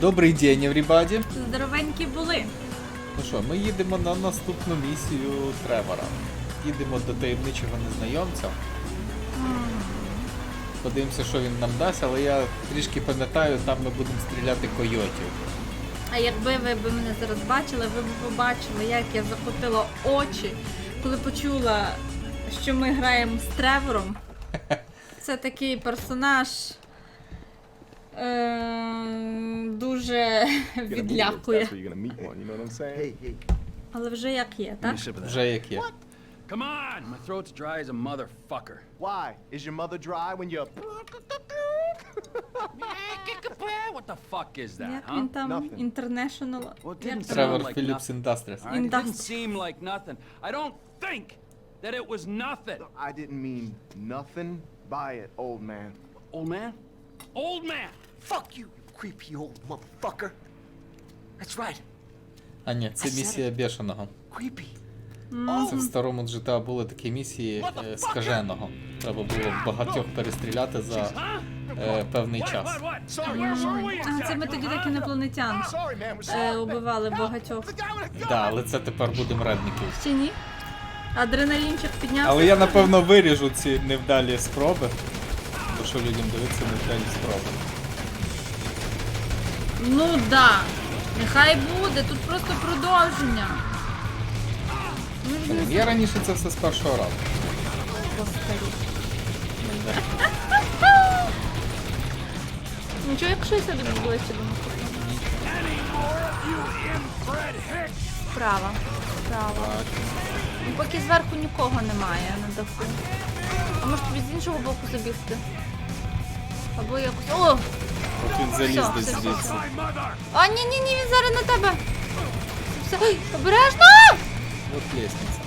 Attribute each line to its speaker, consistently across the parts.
Speaker 1: Добрий день, everybody.
Speaker 2: Здоровенькі були.
Speaker 1: Ну що, ми їдемо на наступну місію Тревора. Їдемо до таємничого незнайомця. Подивимося, що він нам дасть, але я трішки пам'ятаю, там ми будемо стріляти койотів.
Speaker 2: А якби ви б мене зараз бачили, ви б побачили, як я закотила очі, коли почула, що ми граємо з Тревором. Це такий персонаж. Е, дуже відлякує. Але вже як є, так?
Speaker 1: Вже як є.
Speaker 3: Come on, my throat's dry as a motherfucker.
Speaker 4: why? Is your mother dry when you're...
Speaker 3: What the fuck is that,
Speaker 2: Як
Speaker 3: huh?
Speaker 2: він там?
Speaker 4: Nothing.
Speaker 2: International.
Speaker 3: Well, it didn't like
Speaker 1: Industries.
Speaker 3: Right, It didn't seem like nothing. I don't think that it was nothing.
Speaker 4: I didn't mean nothing by it, old man.
Speaker 3: Old man? Old man!
Speaker 5: Fuck you, you creepy old motherfucker. That's right,
Speaker 1: А ні, це місія бешеного.
Speaker 5: creepy.
Speaker 1: Це в старому GTA були такі місії е, скаженого. Треба було багатьох перестріляти за е, певний час.
Speaker 3: What
Speaker 2: А, це ми тоді так інопланетян е, убивали багатьох.
Speaker 4: Gun!
Speaker 1: Да, але це тепер будемо редників.
Speaker 2: Чи ні? Адреналінчик піднявся.
Speaker 1: Але я напевно виріжу ці невдалі спроби. Бо що людям дивиться невдалі спроби.
Speaker 2: Ну да. Нехай буде, тут просто продовження.
Speaker 1: Блін, Я раніше це все з першого разу.
Speaker 2: Нічого, якщо я сюди ближче до. Справа. Справа. Ну, поки зверху нікого немає на даху. А може тобі з іншого боку забігти? Або якось. О!
Speaker 1: От він заліз
Speaker 2: Все,
Speaker 1: десь
Speaker 2: все,
Speaker 1: звідси.
Speaker 2: А, ні, ні, ні, він зараз на тебе. Все, Ой, обережно!
Speaker 1: От лестниця.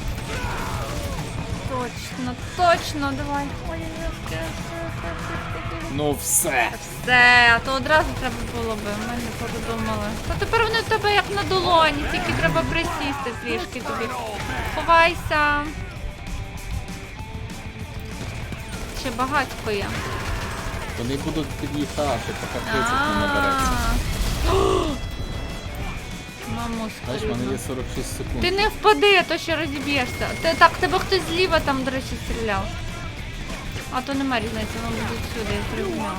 Speaker 2: Точно, точно, давай. Ой,
Speaker 1: Ну все.
Speaker 2: Все, а то одразу треба було би, ми не подумали. Та тепер вони в тебе як на долоні, тільки треба присісти трішки тобі. Ховайся. Ще багатько є.
Speaker 1: Вони будуть під'їхати, поки 30 не набереться.
Speaker 2: Мамо,
Speaker 1: Бачиш, в мене є 46 секунд.
Speaker 2: Ти не впади, а то ще розіб'єшся. Ти, так, тебе хтось зліва там, до речі, стріляв. А то нема різниці, воно буде сюди, я зрозуміла.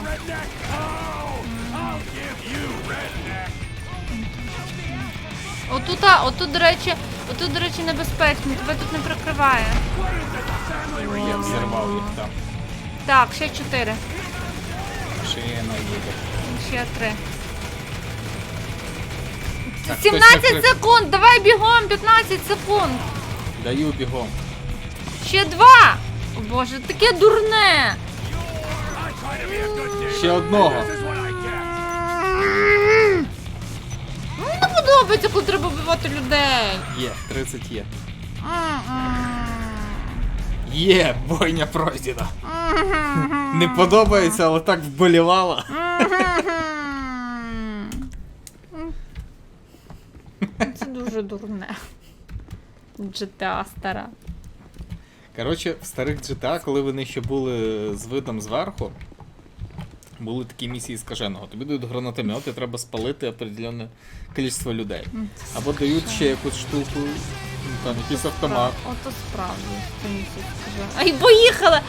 Speaker 2: Отут, а, отут, до речі, отут, до речі, небезпечно, тебе тут не прикриває.
Speaker 1: Я взірвав їх там.
Speaker 2: Так, ще чотири,
Speaker 1: Машина їде.
Speaker 2: ще три.
Speaker 1: Так,
Speaker 2: 17
Speaker 1: хтось накрив-
Speaker 2: секунд, давай бігом, 15 секунд.
Speaker 1: Даю бігом.
Speaker 2: Ще два. О боже, таке дурне.
Speaker 1: Ще одного.
Speaker 2: Ну, Не подобається, коли треба вбивати людей.
Speaker 1: Є, 30 є.
Speaker 2: М-м.
Speaker 1: Є, бойня пройдена. Не подобається, але так вболівала.
Speaker 2: Це дуже дурне. GTA стара.
Speaker 1: Коротше, в старих GTA, коли вони ще були з видом зверху, були такі місії скаженого. Тобі дають гранатомет, і треба спалити определенне кількість людей. Або дають ще якусь штуку, ну, там якийсь автомат.
Speaker 2: Ото справді, це місяць скажу. Ай, поїхала!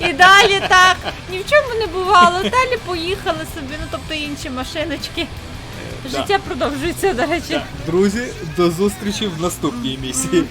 Speaker 2: І далі так. Ні в чому не бувало. Далі поїхали собі, ну тобто інші машиночки. Життя продовжується, до речі.
Speaker 1: Друзі, до зустрічі в наступній місії.